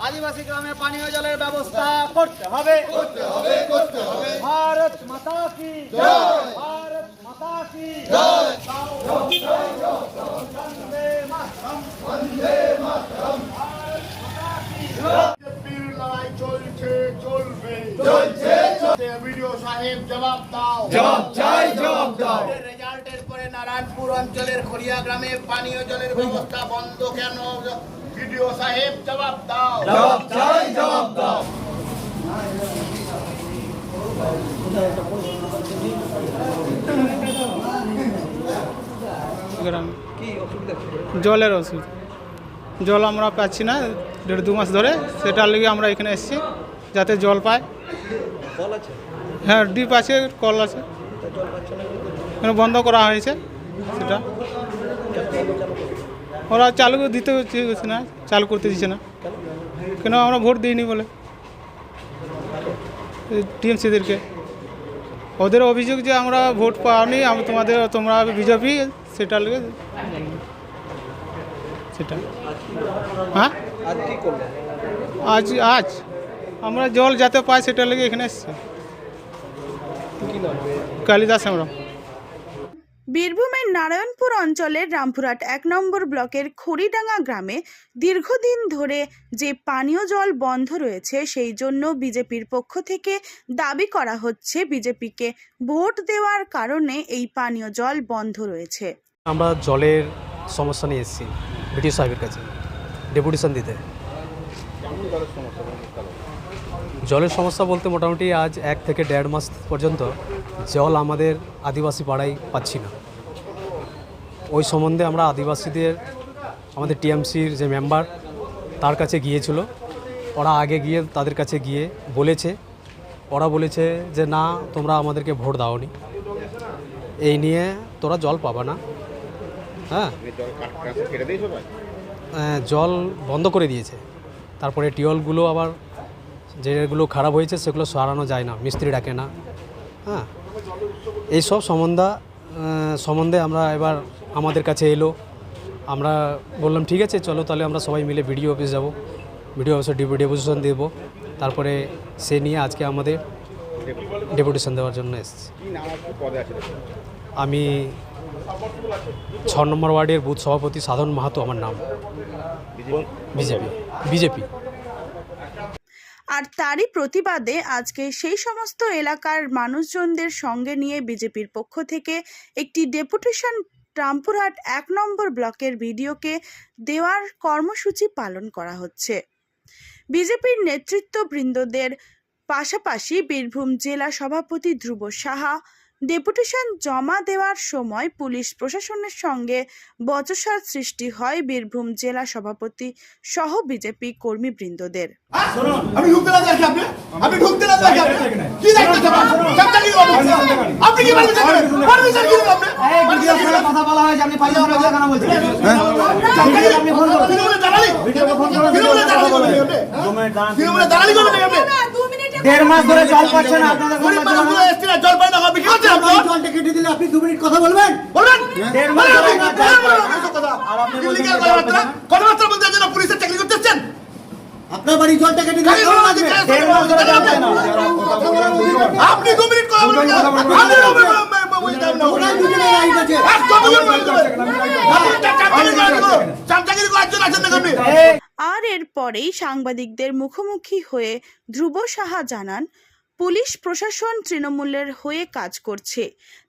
আদিবাসী গ্রামে পানীয় জলের ব্যবস্থা করতে হবে। করতে হবে করতে হবে। ভারত মাতা কি জয়। ভারত মাতা কি জয়। বীর লড়াই চলছে চলবে চলছে ভিডিও সাহেব জবাব দাও জবাব চাই জবাব দাও রেজাল্টের পরে নারায়ণপুর অঞ্চলের খড়িয়া গ্রামে পানীয় জলের ব্যবস্থা বন্ধ কেন? ভিডিও সাহেব জবাব দাও। জবাব চাই জবাব দাও। জলের ওষুধ। জল আমরা পাচ্ছি না দেড় দু মাস ধরে। সেটার লেগে আমরা এখানে এসেছি যাতে জল পায়। হ্যাঁ ডিপ আছে কল আছে। এখানে বন্ধ করা হয়েছে সেটা। ওরা চালু দিতে দিচ্ছে না, চালু করতে দিচ্ছে না। কেন আমরা ভোট দিইনি বলে? টিএমসিদেরকে। ওদের অভিযোগ যে আমরা ভোট পাওনি, আমি তোমাদের, তোমরা বিজেপি, সেটা লেগে সেটা। হ্যাঁ? আজ আজ। আমরা জল যাতে পাই সেটা লেগে এখানে এসছি। কালিদাস আমরা। বীরভূমের নারায়ণপুর অঞ্চলের রামপুরহাট এক নম্বর ব্লকের খড়িডাঙ্গা গ্রামে দীর্ঘদিন ধরে যে পানীয় জল বন্ধ রয়েছে, সেই জন্য বিজেপির পক্ষ থেকে দাবি করা হচ্ছে বিজেপিকে ভোট দেওয়ার কারণে এই পানীয় জল বন্ধ রয়েছে। আমরা জলের সমস্যা নিয়ে এসেছি ব্রিটিশ সাহেবের কাছে, ডেপুটেশন দিতে। জলের সমস্যা বলতে মোটামুটি আজ এক থেকে দেড় মাস পর্যন্ত জল আমাদের আদিবাসী পাড়ায় পাচ্ছি না। ওই সম্বন্ধে আমরা আদিবাসীদের, আমাদের টিএমসির যে মেম্বার, তার কাছে গিয়েছিল। ওরা আগে গিয়ে তাদের কাছে গিয়ে বলেছে। ওরা বলেছে যে, না, তোমরা আমাদেরকে ভোট দাওনি। এই নিয়ে তোরা জল পাবা না। হ্যাঁ। জল বন্ধ করে দিয়েছে। তারপরে টিউবওয়েলগুলো আবার যেগুলো খারাপ হয়েছে সেগুলো সরানো যায় না মিস্ত্রি ডাকে না। হ্যাঁ এইসব সম্বন্ধা সম্বন্ধে আমরা এবার আমাদের কাছে এলো। আমরা বললাম ঠিক আছে চলো তাহলে আমরা সবাই মিলে বিডিও অফিস যাব। বিডিও অফিসে ডেপুটেশন দেবো। তারপরে সে নিয়ে আজকে আমাদের ডেপুটেশন দেওয়ার জন্য এসেছি। আমি ছ নম্বর ওয়ার্ডের বুথ সভাপতি সাধন মাহাতো আমার নাম। বিজেপি। বিজেপি। আর তারই প্রতিবাদে আজকে সেই সমস্ত এলাকার মানুষজনদের সঙ্গে নিয়ে বিজেপির পক্ষ থেকে একটি ডেপুটেশন রামপুরহাট এক নম্বর ব্লকের ভিডিওকে দেওয়ার কর্মসূচি পালন করা হচ্ছে। বিজেপির নেতৃত্ববৃন্দদের পাশাপাশি বীরভূম জেলা সভাপতি ধ্রুব সাহা ডেপুটেশন জমা দেওয়ার সময় পুলিশ প্রশাসনের সঙ্গে বচসার সৃষ্টি হয় বীরভূম জেলা সভাপতি সহ বিজেপি কর্মীবৃন্দদের। আমি দেড় মাস ধরে জল পাচ্ছে না জল আপনি কি? জলটা কেটে দিলে আপনি দু মিনিট কথা বলবেন? বলবেন দেড় মাস ধরে না জল পায় না। আর আপনি বলছেন যে জল পাচ্ছে না। কথাবার্তা বলতে জন্য পুলিশের চাকরি করতেছেন আপনার বাড়ি জলটা কেটে দিলে দেড় মাস ধরে জল না। আপনি দু মিনিট কথা বলবেন আপনি দু মিনিট চাকরি করার চাকরি করার জন্য আছেন না আপনি এই এরপরেই সাংবাদিকদের মুখোমুখি হয়ে ধ্রুব সাহা জানান, পুলিশ প্রশাসন তৃণমূলের হয়ে কাজ করছে।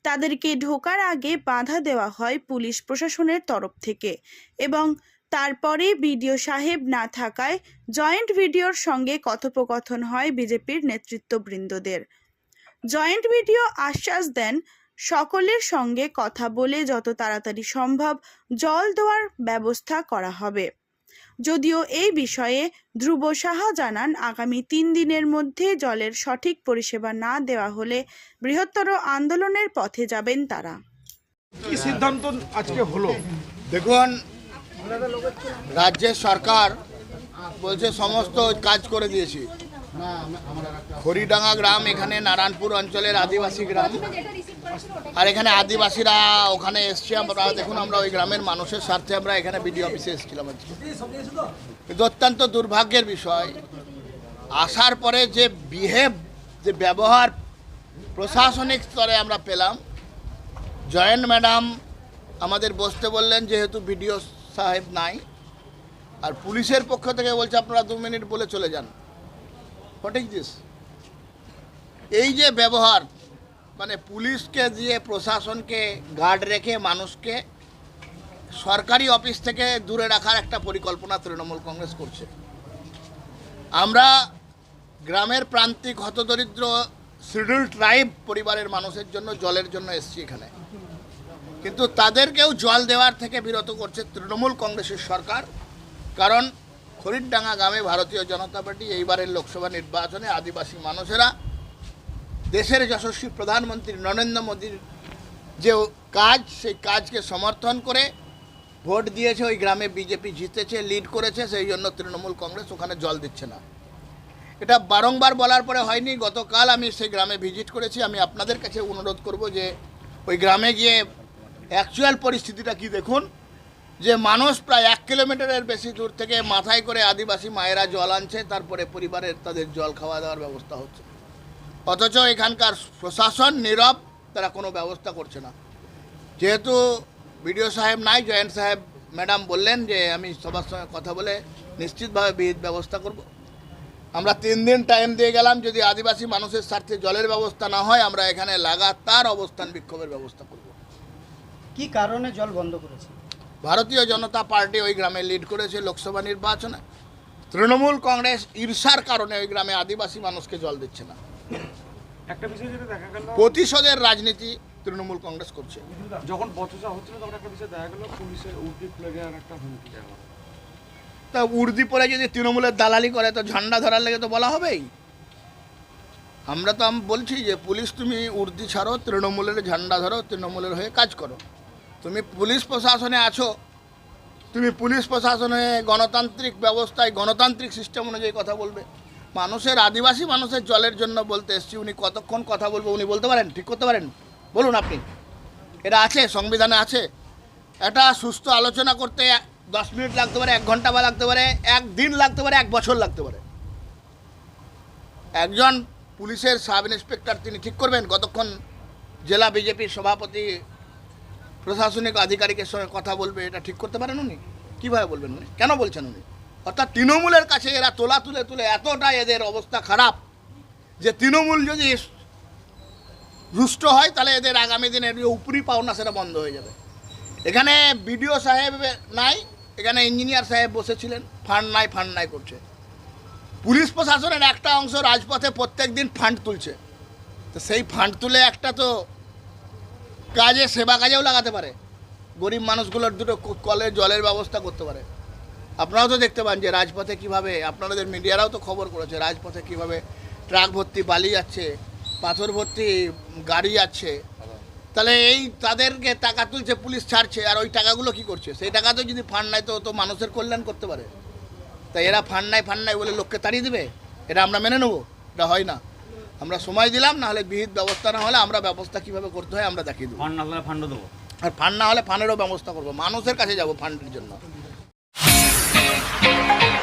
তাদেরকে ঢোকার আগে বাধা দেওয়া হয় পুলিশ প্রশাসনের তরফ থেকে এবং তারপরে বিডিও সাহেব না থাকায় জয়েন্ট ভিডিওর সঙ্গে কথোপকথন হয় বিজেপির নেতৃত্ববৃন্দদের। জয়েন্ট ভিডিও আশ্বাস দেন, সকলের সঙ্গে কথা বলে যত তাড়াতাড়ি সম্ভব জল দেওয়ার ব্যবস্থা করা হবে। যদিও এই বিষয়ে ধ্রুব সাহা জানান আগামী তিন দিনের মধ্যে জলের সঠিক পরিষেবা না দেওয়া হলে বৃহত্তর আন্দোলনের পথে যাবেন তারা। কি সিদ্ধান্ত আজকে হলো? দেখুন রাজ্যের সরকার বলছে সমস্ত কাজ করে দিয়েছি। খড়িডাঙ্গা গ্রাম এখানে নারায়ণপুর অঞ্চলের আদিবাসী গ্রাম। আর এখানে আদিবাসীরা ওখানে এসছে আমরা দেখুন আমরা ওই গ্রামের মানুষের স্বার্থে আমরা এখানে বিডিও অফিসে এসেছিলাম আজকে। কিন্তু অত্যন্ত দুর্ভাগ্যের বিষয় আসার পরে যে বিহেভ যে ব্যবহার প্রশাসনিক স্তরে আমরা পেলাম জয়েন্ট ম্যাডাম আমাদের বসতে বললেন যেহেতু বিডিও সাহেব নাই আর পুলিশের পক্ষ থেকে বলছে আপনারা দু মিনিট বলে চলে যান। হোয়াট ইজ দিস এই যে ব্যবহার মানে পুলিশকে দিয়ে প্রশাসনকে গার্ড রেখে মানুষকে সরকারি অফিস থেকে দূরে রাখার একটা পরিকল্পনা তৃণমূল কংগ্রেস করছে। আমরা গ্রামের প্রান্তিক হতদরিদ্র শিডিউল ট্রাইব পরিবারের মানুষের জন্য, জলের জন্য এসছি এখানে। কিন্তু তাদেরকেও জল দেওয়ার থেকে বিরত করছে তৃণমূল কংগ্রেসের সরকার। কারণ খরিডডাঙ্গা গ্রামে ভারতীয় জনতা পার্টি এইবারের লোকসভা নির্বাচনে আদিবাসী মানুষেরা দেশের যশস্বী প্রধানমন্ত্রী নরেন্দ্র মোদীর যে কাজ, সেই কাজকে সমর্থন করে ভোট দিয়েছে, ওই গ্রামে বিজেপি জিতেছে লিড করেছে, সেই জন্য তৃণমূল কংগ্রেস ওখানে জল দিচ্ছে না। এটা বারংবার বলার পরে হয়নি। গতকাল আমি সেই গ্রামে ভিজিট করেছি। আমি আপনাদের কাছে অনুরোধ করব যে ওই গ্রামে গিয়ে অ্যাকচুয়াল পরিস্থিতিটা কি দেখুন। যে মানুষ প্রায় এক কিলোমিটারের বেশি দূর থেকে মাথায় করে আদিবাসী মায়েরা জল আনছে, তারপরে পরিবারের তাদের জল খাওয়া দাওয়ার ব্যবস্থা হচ্ছে। অথচ এখানকার প্রশাসন নীরব তারা কোনো ব্যবস্থা করছে না। যেহেতু বিডিও সাহেব নাই জয়েন্ট সাহেব ম্যাডাম বললেন যে আমি সবার সঙ্গে কথা বলে নিশ্চিতভাবে বিহিত ব্যবস্থা করব। আমরা তিন দিন টাইম দিয়ে গেলাম যদি আদিবাসী মানুষের স্বার্থে জলের ব্যবস্থা না হয় আমরা এখানে লাগাতার অবস্থান বিক্ষোভের ব্যবস্থা করব। কি কারণে জল বন্ধ করেছে? ভারতীয় জনতা পার্টি ওই গ্রামে লিড করেছে লোকসভা নির্বাচনে। তৃণমূল কংগ্রেস ঈর্ষার কারণে ওই গ্রামে আদিবাসী মানুষকে জল দিচ্ছে না। একটা বিষয় যেটা দেখা গেল প্রতিশোধের রাজনীতি তৃণমূল কংগ্রেস করছে। যখন বচসা হচ্ছিল তখন একটা বিষয় দেখা গেল পুলিশের উর্দি খুলে দেওয়ার একটা হুমকি দেওয়া তা উর্দি পরে যদি তৃণমূলের দালালি করে তো ঝান্ডা ধরার লেগে তো বলা হবেই। আমরা তো আমি বলছি যে পুলিশ তুমি উর্দি ছাড়ো তৃণমূলের ঝান্ডা ধরো তৃণমূলের হয়ে কাজ করো। তুমি পুলিশ প্রশাসনে আছো তুমি পুলিশ প্রশাসনে গণতান্ত্রিক ব্যবস্থায় গণতান্ত্রিক সিস্টেম অনুযায়ী কথা বলবে। মানুষের আদিবাসী মানুষের জলের জন্য বলতে এসছি, উনি কতক্ষণ কথা বলব উনি বলতে পারেন? ঠিক করতে পারেন? বলুন আপনি। এটা আছে, সংবিধানে আছে। এটা সুস্থ আলোচনা করতে দশ মিনিট লাগতে পারে, এক ঘণ্টা বা লাগতে পারে, এক দিন লাগতে পারে, এক বছর লাগতে পারে। একজন পুলিশের সাব ইন্সপেক্টর তিনি ঠিক করবেন, কতক্ষণ জেলা বিজেপির সভাপতি, প্রশাসনিক আধিকারিকের সঙ্গে কথা বলবে, এটা ঠিক করতে পারেন উনি? কীভাবে বলবেন উনি? কেন বলছেন উনি? অর্থাৎ তৃণমূলের কাছে এরা তোলা তুলে তুলে এতটা এদের অবস্থা খারাপ যে তৃণমূল যদি রুষ্ট হয়, তাহলে এদের আগামী দিনে যে উপরি পাওনা সেটা বন্ধ হয়ে যাবে। এখানে বিডিও সাহেব নাই, এখানে ইঞ্জিনিয়ার সাহেব বসেছিলেন ফান্ড নাই ফান্ড নাই করছে। পুলিশ প্রশাসনের একটা অংশ রাজপথে প্রত্যেক দিন ফান্ড তুলছে। তো সেই ফান্ড তুলে একটা তো কাজে, সেবা কাজেও লাগাতে পারে। গরিব মানুষগুলোর দুটো ক- কলে জলের ব্যবস্থা করতে পারে। আপনারাও তো দেখতে পান যে রাজপথে কীভাবে আপনাদের মিডিয়ারাও তো খবর করেছে রাজপথে কীভাবে ট্রাক ভর্তি বালি যাচ্ছে পাথর ভর্তি গাড়ি যাচ্ছে। তাহলে এই তাদেরকে টাকা তুলছে পুলিশ ছাড়ছে আর ওই টাকাগুলো কি করছে? সেই টাকা তো যদি ফান্ড নাই তো তো মানুষের কল্যাণ করতে পারে। তাই এরা ফান্ড নাই ফান্ড নাই বলে লোককে তাড়িয়ে দেবে? এটা আমরা মেনে নেব? এটা হয় না। আমরা সময় দিলাম না হলে বিহিত ব্যবস্থা না হলে আমরা ব্যবস্থা কীভাবে করতে হয় আমরা দেখিয়ে দেবো। ফান্ড না হলে ফান্ড দেবো। আর ফান্ড না হলে ফান্ডেরও ব্যবস্থা করব। মানুষের কাছে যাব ফান্ডের জন্য। Thank you.